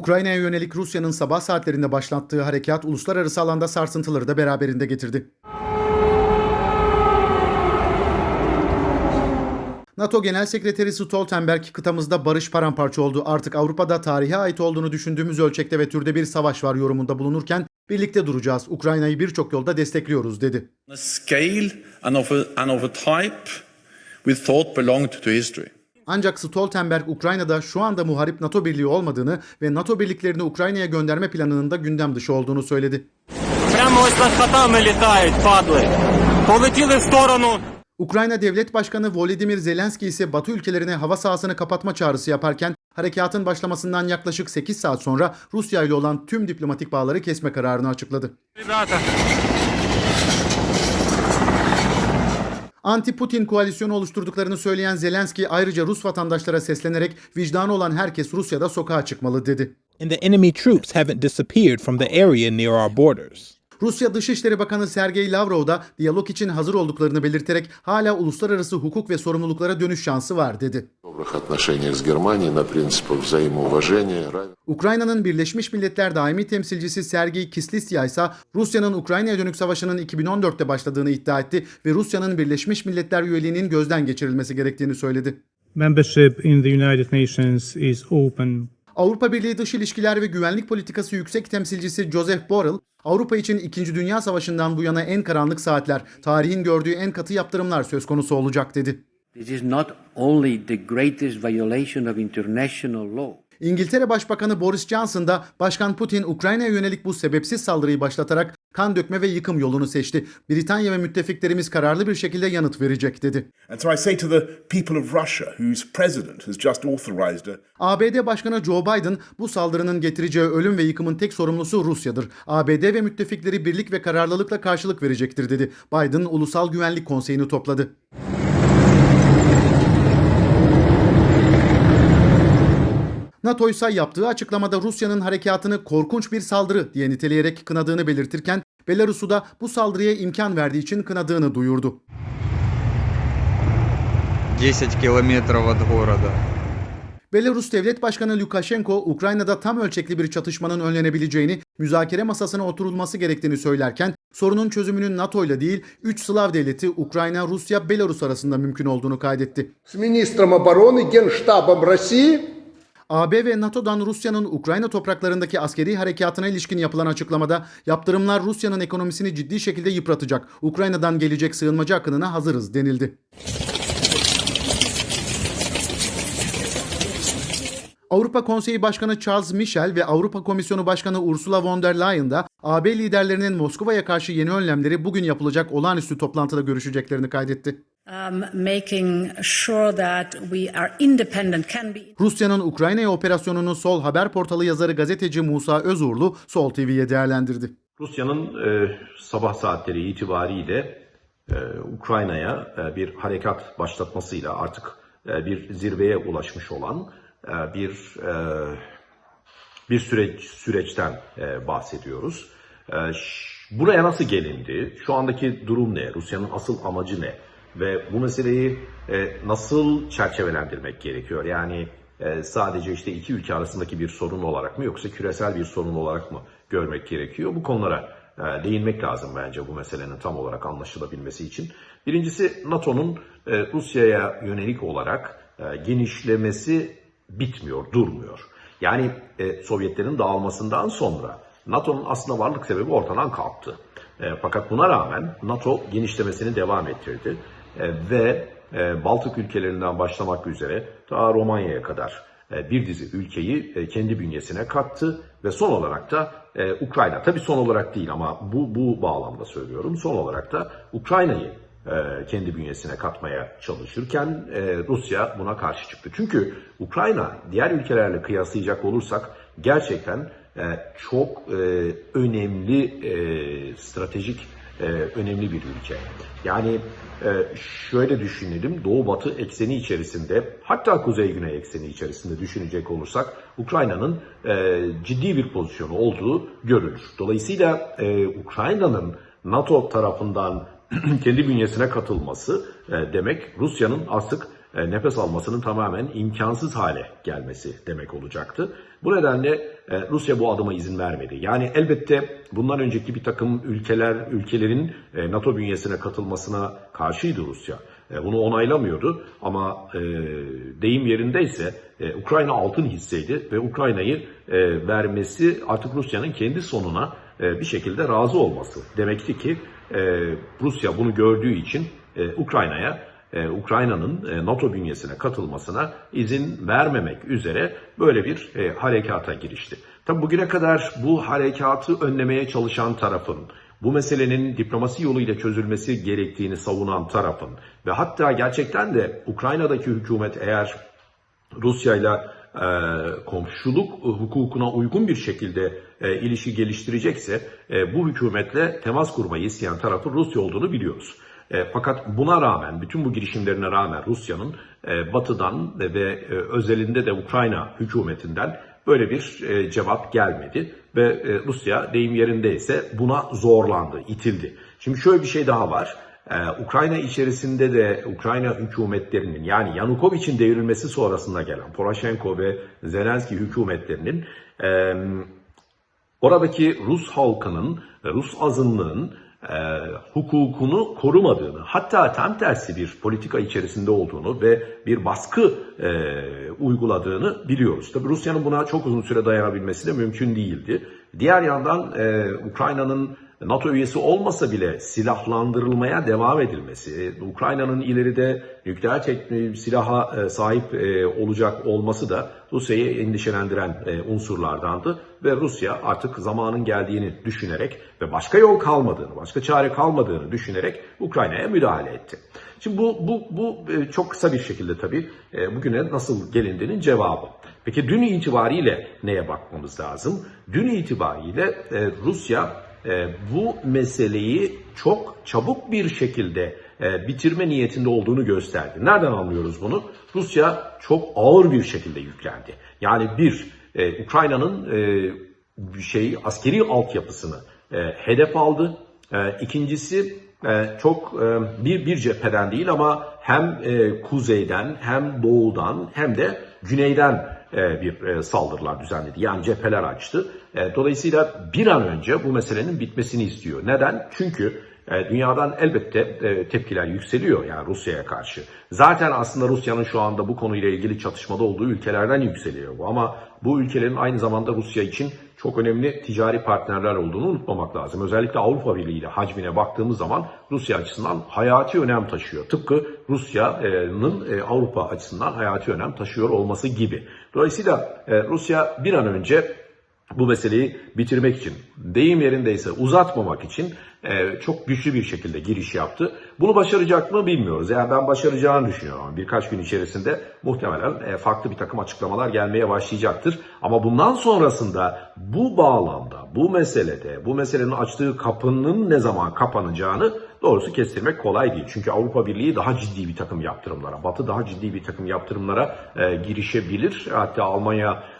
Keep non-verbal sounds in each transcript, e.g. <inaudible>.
Ukrayna'ya yönelik Rusya'nın sabah saatlerinde başlattığı harekat uluslararası alanda sarsıntıları da beraberinde getirdi. NATO Genel Sekreteri Stoltenberg kıtamızda barış paramparça oldu. Artık Avrupa'da tarihe ait olduğunu düşündüğümüz ölçekte ve türde bir savaş var yorumunda bulunurken birlikte duracağız. Ukrayna'yı birçok yolda destekliyoruz dedi. a scale and of a, and of a type we thought belonged to history. Ancak Stoltenberg Ukrayna'da şu anda muharip NATO birliği olmadığını ve NATO birliklerini Ukrayna'ya gönderme planının da gündem dışı olduğunu söyledi. Ukrayna Devlet Başkanı Volodymyr Zelenski ise Batı ülkelerine hava sahasını kapatma çağrısı yaparken harekatın başlamasından yaklaşık 8 saat sonra Rusya ile olan tüm diplomatik bağları kesme kararını açıkladı. Anti-Putin koalisyonu oluşturduklarını söyleyen Zelenski ayrıca Rus vatandaşlara seslenerek vicdanı olan herkes Rusya'da sokağa çıkmalı dedi. and the enemy troops haven't disappeared from the area near our borders. Rusya Dışişleri Bakanı Sergey Lavrov da diyalog için hazır olduklarını belirterek hala uluslararası hukuk ve sorumluluklara dönüş şansı var dedi. Ukrayna'nın Birleşmiş Milletler Daimi Temsilcisi Sergey Kislisya ise Rusya'nın Ukrayna'ya dönük savaşının 2014'te başladığını iddia etti ve Rusya'nın Birleşmiş Milletler üyeliğinin gözden geçirilmesi gerektiğini söyledi. Membership in the United Nations is open. Avrupa Birliği Dış İlişkiler ve Güvenlik Politikası Yüksek Temsilcisi Joseph Borrell, Avrupa için 2. Dünya Savaşı'ndan bu yana en karanlık saatler, tarihin gördüğü en katı yaptırımlar söz konusu olacak dedi. This is not only the greatest violation of international law. İngiltere Başbakanı Boris Johnson da Başkan Putin Ukrayna'ya yönelik bu sebepsiz saldırıyı başlatarak kan dökme ve yıkım yolunu seçti. Britanya ve müttefiklerimiz kararlı bir şekilde yanıt verecek dedi. And so I say to the people of Russia, whose president has just authorized a ABD Başkanı Joe Biden bu saldırının getireceği ölüm ve yıkımın tek sorumlusu Rusya'dır. ABD ve müttefikleri birlik ve kararlılıkla karşılık verecektir dedi. Biden Ulusal Güvenlik Konseyi'ni topladı. NATO ise yaptığı açıklamada Rusya'nın harekatını korkunç bir saldırı diye niteleyerek kınadığını belirtirken Belarus'u da bu saldırıya imkan verdiği için kınadığını duyurdu. 10 километров от города. Belarus Devlet Başkanı Lukashenko, Ukrayna'da tam ölçekli bir çatışmanın önlenebileceğini, müzakere masasına oturulması gerektiğini söylerken, sorunun çözümünün NATO ile değil, 3 Slav devleti Ukrayna, Rusya, Belarus arasında mümkün olduğunu kaydetti. с министром обороны, генштабом России AB ve NATO'dan Rusya'nın Ukrayna topraklarındaki askeri harekatına ilişkin yapılan açıklamada yaptırımlar Rusya'nın ekonomisini ciddi şekilde yıpratacak. Ukrayna'dan gelecek sığınmacı akınına hazırız denildi. Avrupa Konseyi Başkanı Charles Michel ve Avrupa Komisyonu Başkanı Ursula von der Leyen da AB liderlerinin Moskova'ya karşı yeni önlemleri bugün yapılacak olağanüstü toplantıda görüşeceklerini kaydetti. Um, making sure that we are independent can be Rusya'nın Ukrayna'ya operasyonunu Sol Haber portalı yazarı gazeteci Musa Özurlu Sol TV'ye değerlendirdi. Rusya'nın e, sabah saatleri itibariyle e, Ukrayna'ya e, bir harekat başlatmasıyla artık e, bir zirveye ulaşmış olan e, bir e, bir süreç süreçten e, bahsediyoruz. E, ş- buraya nasıl gelindi? Şu andaki durum ne? Rusya'nın asıl amacı ne? Ve bu meseleyi e, nasıl çerçevelendirmek gerekiyor? Yani e, sadece işte iki ülke arasındaki bir sorun olarak mı yoksa küresel bir sorun olarak mı görmek gerekiyor? Bu konulara e, değinmek lazım bence bu meselenin tam olarak anlaşılabilmesi için. Birincisi NATO'nun e, Rusya'ya yönelik olarak e, genişlemesi bitmiyor, durmuyor. Yani e, Sovyetlerin dağılmasından sonra NATO'nun aslında varlık sebebi ortadan kalktı. E, fakat buna rağmen NATO genişlemesini devam ettirdi ve e, Baltık ülkelerinden başlamak üzere ta Romanya'ya kadar e, bir dizi ülkeyi e, kendi bünyesine kattı ve son olarak da e, Ukrayna, tabii son olarak değil ama bu, bu bağlamda söylüyorum, son olarak da Ukrayna'yı e, kendi bünyesine katmaya çalışırken e, Rusya buna karşı çıktı. Çünkü Ukrayna diğer ülkelerle kıyaslayacak olursak gerçekten e, çok e, önemli e, stratejik e, önemli bir ülke. Yani e, şöyle düşünelim Doğu Batı ekseni içerisinde hatta Kuzey Güney ekseni içerisinde düşünecek olursak Ukrayna'nın e, ciddi bir pozisyonu olduğu görülür. Dolayısıyla e, Ukrayna'nın NATO tarafından <clears throat> kendi bünyesine katılması e, demek Rusya'nın artık e, nefes almasının tamamen imkansız hale gelmesi demek olacaktı. Bu nedenle e, Rusya bu adıma izin vermedi. Yani elbette bundan önceki bir takım ülkeler ülkelerin e, NATO bünyesine katılmasına karşıydı Rusya. Bunu onaylamıyordu ama deyim yerindeyse Ukrayna altın hisseydi ve Ukrayna'yı vermesi artık Rusya'nın kendi sonuna bir şekilde razı olması. Demekti ki Rusya bunu gördüğü için Ukrayna'ya e, Ukrayna'nın e, NATO bünyesine katılmasına izin vermemek üzere böyle bir e, harekata girişti. Tabi bugüne kadar bu harekatı önlemeye çalışan tarafın, bu meselenin diplomasi yoluyla çözülmesi gerektiğini savunan tarafın ve hatta gerçekten de Ukrayna'daki hükümet eğer Rusya ile e, komşuluk hukukuna uygun bir şekilde e, ilişki geliştirecekse e, bu hükümetle temas kurmayı isteyen tarafın Rusya olduğunu biliyoruz. E, fakat buna rağmen, bütün bu girişimlerine rağmen Rusya'nın e, batıdan ve e, özelinde de Ukrayna hükümetinden böyle bir e, cevap gelmedi. Ve e, Rusya deyim yerindeyse buna zorlandı, itildi. Şimdi şöyle bir şey daha var. Ee, Ukrayna içerisinde de Ukrayna hükümetlerinin yani Yanukovic'in devrilmesi sonrasında gelen Poroshenko ve Zelenski hükümetlerinin e, oradaki Rus halkının, Rus azınlığın e, hukukunu korumadığını, hatta tam tersi bir politika içerisinde olduğunu ve bir baskı e, uyguladığını biliyoruz. Tabi Rusya'nın buna çok uzun süre dayanabilmesi de mümkün değildi. Diğer yandan e, Ukrayna'nın NATO üyesi olmasa bile silahlandırılmaya devam edilmesi, Ukrayna'nın ileride nükleer silaha sahip olacak olması da Rusya'yı endişelendiren unsurlardandı ve Rusya artık zamanın geldiğini düşünerek ve başka yol kalmadığını, başka çare kalmadığını düşünerek Ukrayna'ya müdahale etti. Şimdi bu, bu, bu çok kısa bir şekilde tabii bugüne nasıl gelindiğinin cevabı. Peki dün itibariyle neye bakmamız lazım? Dün itibariyle Rusya bu meseleyi çok çabuk bir şekilde bitirme niyetinde olduğunu gösterdi. Nereden anlıyoruz bunu? Rusya çok ağır bir şekilde yüklendi. Yani bir, Ukrayna'nın şey askeri altyapısını hedef aldı. İkincisi çok bir bir cepheden değil ama hem kuzeyden hem doğudan hem de güneyden bir saldırılar düzenledi. Yani cepheler açtı. Dolayısıyla bir an önce bu meselenin bitmesini istiyor. Neden? Çünkü dünyadan elbette tepkiler yükseliyor yani Rusya'ya karşı. Zaten aslında Rusya'nın şu anda bu konuyla ilgili çatışmada olduğu ülkelerden yükseliyor bu. Ama bu ülkelerin aynı zamanda Rusya için çok önemli ticari partnerler olduğunu unutmamak lazım. Özellikle Avrupa Birliği ile hacmine baktığımız zaman Rusya açısından hayati önem taşıyor. Tıpkı Rusya'nın Avrupa açısından hayati önem taşıyor olması gibi. Dolayısıyla Rusya bir an önce bu meseleyi bitirmek için, deyim yerindeyse uzatmamak için e, çok güçlü bir şekilde giriş yaptı. Bunu başaracak mı bilmiyoruz. Yani ben başaracağını düşünüyorum. Birkaç gün içerisinde muhtemelen e, farklı bir takım açıklamalar gelmeye başlayacaktır. Ama bundan sonrasında bu bağlamda, bu meselede, bu meselenin açtığı kapının ne zaman kapanacağını doğrusu kestirmek kolay değil. Çünkü Avrupa Birliği daha ciddi bir takım yaptırımlara, Batı daha ciddi bir takım yaptırımlara e, girişebilir. Hatta Almanya e,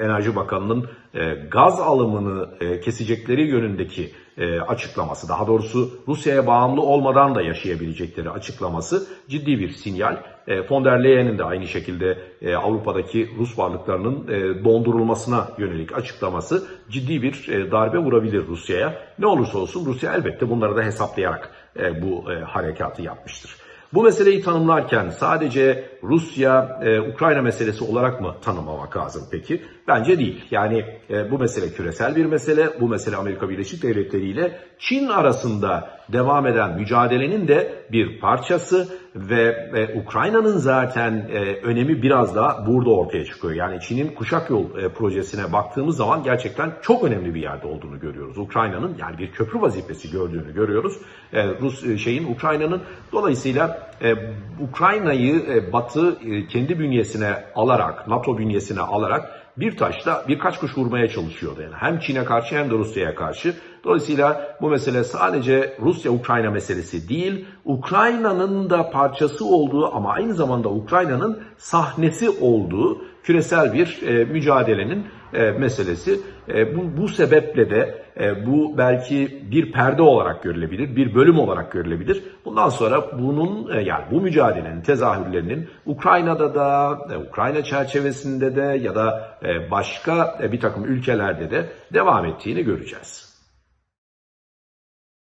Enerji Bakanı'nın e, gaz alımını e, kesecekleri yönündeki e, açıklaması, daha doğrusu Rusya'ya bağımlı olmadan da yaşayabilecekleri açıklaması ciddi bir sinyal. E, von der Leyen'in de aynı şekilde e, Avrupa'daki Rus varlıklarının e, dondurulmasına yönelik açıklaması ciddi bir e, darbe vurabilir Rusya'ya. Ne olursa olsun Rusya elbette bunları da hesaplayarak e, bu e, harekatı yapmıştır. Bu meseleyi tanımlarken sadece Rusya-Ukrayna meselesi olarak mı tanımlamak lazım peki? Bence değil. Yani e, bu mesele küresel bir mesele. Bu mesele Amerika Birleşik Devletleri ile Çin arasında devam eden mücadelenin de bir parçası ve e, Ukrayna'nın zaten e, önemi biraz da burada ortaya çıkıyor. Yani Çin'in kuşak yol e, projesine baktığımız zaman gerçekten çok önemli bir yerde olduğunu görüyoruz. Ukrayna'nın yani bir köprü vazifesi gördüğünü görüyoruz. E, Rus e, şeyin Ukrayna'nın dolayısıyla e, Ukrayna'yı e, Batı e, kendi bünyesine alarak, NATO bünyesine alarak bir taşla birkaç kuş vurmaya çalışıyordu. Yani hem Çin'e karşı hem de Rusya'ya karşı Dolayısıyla bu mesele sadece Rusya-Ukrayna meselesi değil, Ukrayna'nın da parçası olduğu ama aynı zamanda Ukrayna'nın sahnesi olduğu küresel bir e, mücadelenin e, meselesi. E, bu, bu sebeple de e, bu belki bir perde olarak görülebilir, bir bölüm olarak görülebilir. Bundan sonra bunun e, yani bu mücadelenin tezahürlerinin Ukrayna'da da, e, Ukrayna çerçevesinde de ya da e, başka e, bir takım ülkelerde de devam ettiğini göreceğiz.